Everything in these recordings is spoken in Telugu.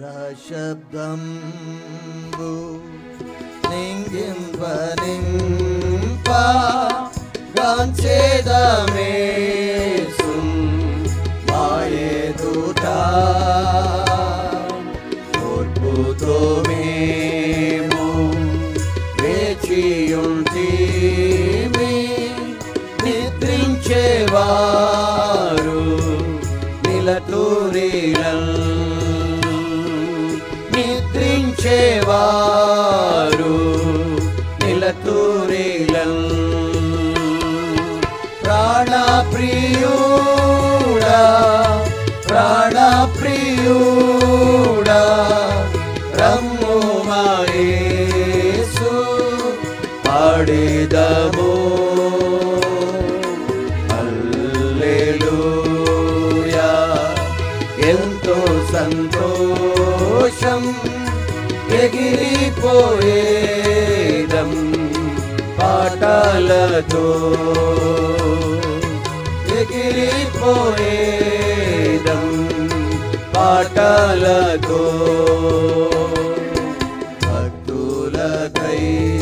మధుర శబ్దంబు నింగింప నింప మాయేదుట ఓర్పుతో మేము వేచియుంటిమి నిద్రించేవారు నిలతూరిలల్ నిద్రించేవారు నిలతూరిలల్ ప్రాణప్రియుడా ప్రాణప్రియుడా రమ్ము మాయేసు పాడేదము. హల్లెలూయా. ఎంతో సంతోషం ఎగిరిపోయేదం పాటలతో. ఎగిరిపోయేదం పాటలతో. భక్తులకై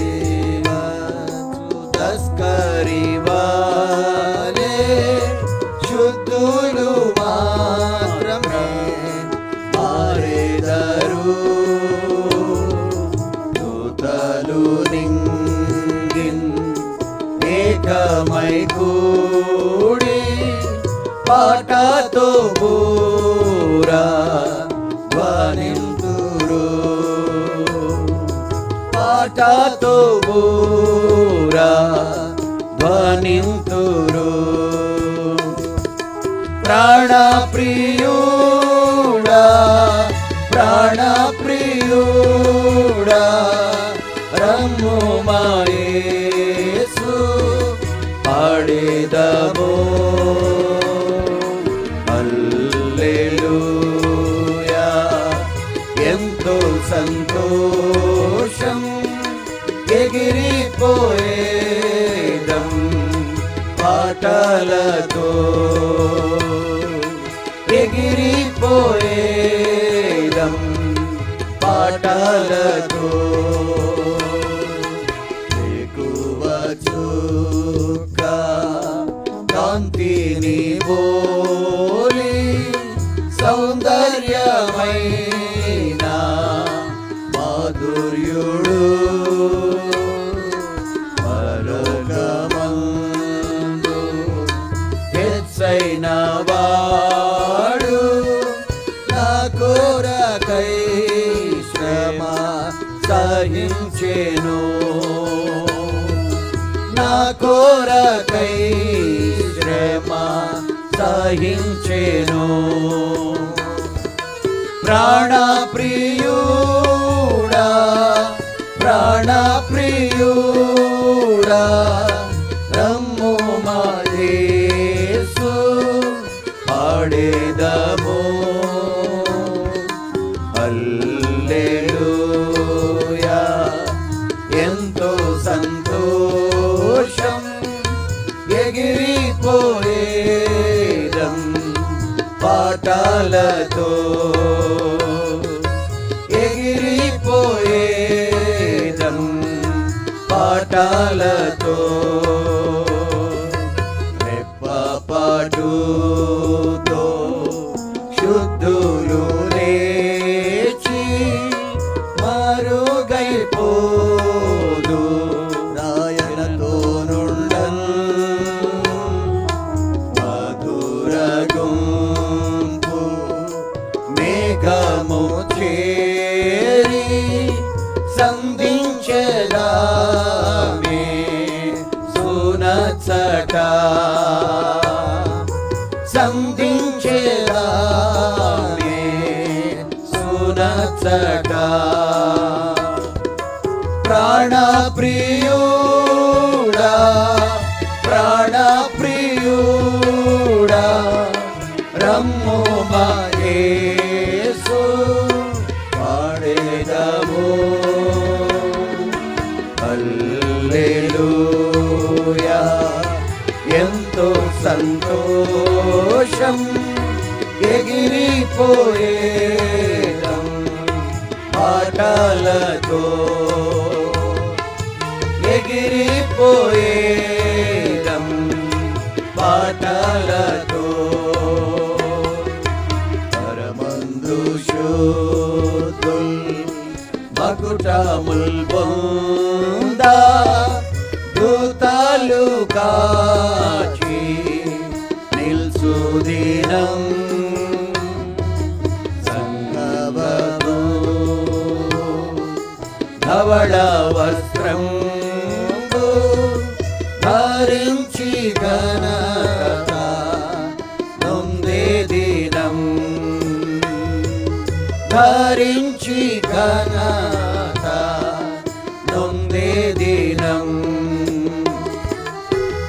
ఏకమై కూడి పాటతో పూరా ధ్వనింతురు. పాటతో పూరా ధ్వనింతురు. ప్రాణప్రియుడా ప్రాణప్రియుడా. పాటలతో ఎగిరిపోయేదం పాటలతో. చుక్క కాంతిని బోలి సౌందర్యమై కోరకై శ్రమ సహించేను. నా కోరకై శ్రమ సహించేను. ప్రాణప్రియుడా ప్రాణప్రియుడా సంధించదామే సునచట సంధించదామే సునచట ప్రాణప్రియుడా ప్రాణప్రియుడా రమ్ము మాయేసు పాడేదము సంతోషం ఎగిరిపోయేదం పాటలతో ఎగిరిపోయేదం పాటలతో పరమందు శోతుల్ మకుటముల్ బొందా ధవళ వస్త్రం ధరించి ఘనత నొందే దినం. ధరించి ఘనత నొందే దినం.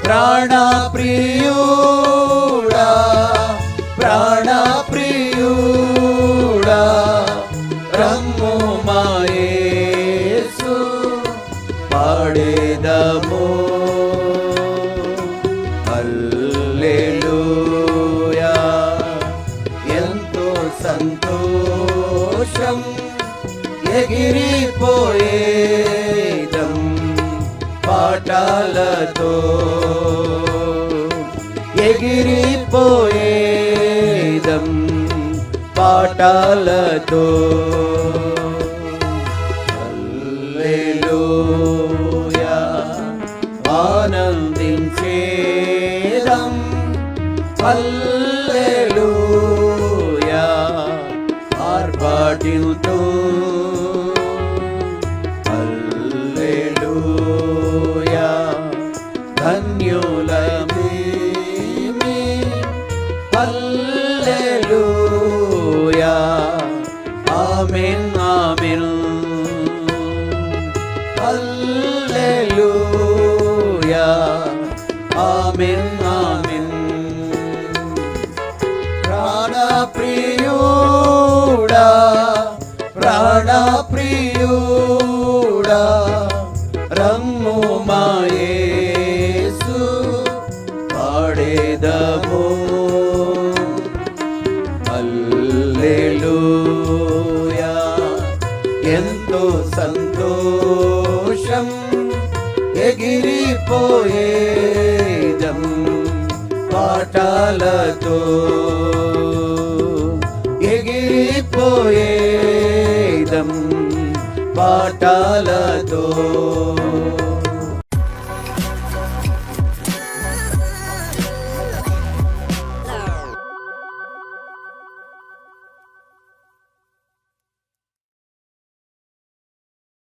ప్రాణప్రియుడా ప్రాణప్రియుడా రమ్ము మాయే ఎగిరిపోయేదం పాటాలతో. ఎగిరిపోయేదం పాటాలతో. ప్రాణప్రియుడా రమ్ము మాయేసు పాడేదము. అల్లెలుయా ఎంతో సంతోషం ఎగిరిపోయేదం పాటాలతో ఎగిరిపోయేదం वाटालतो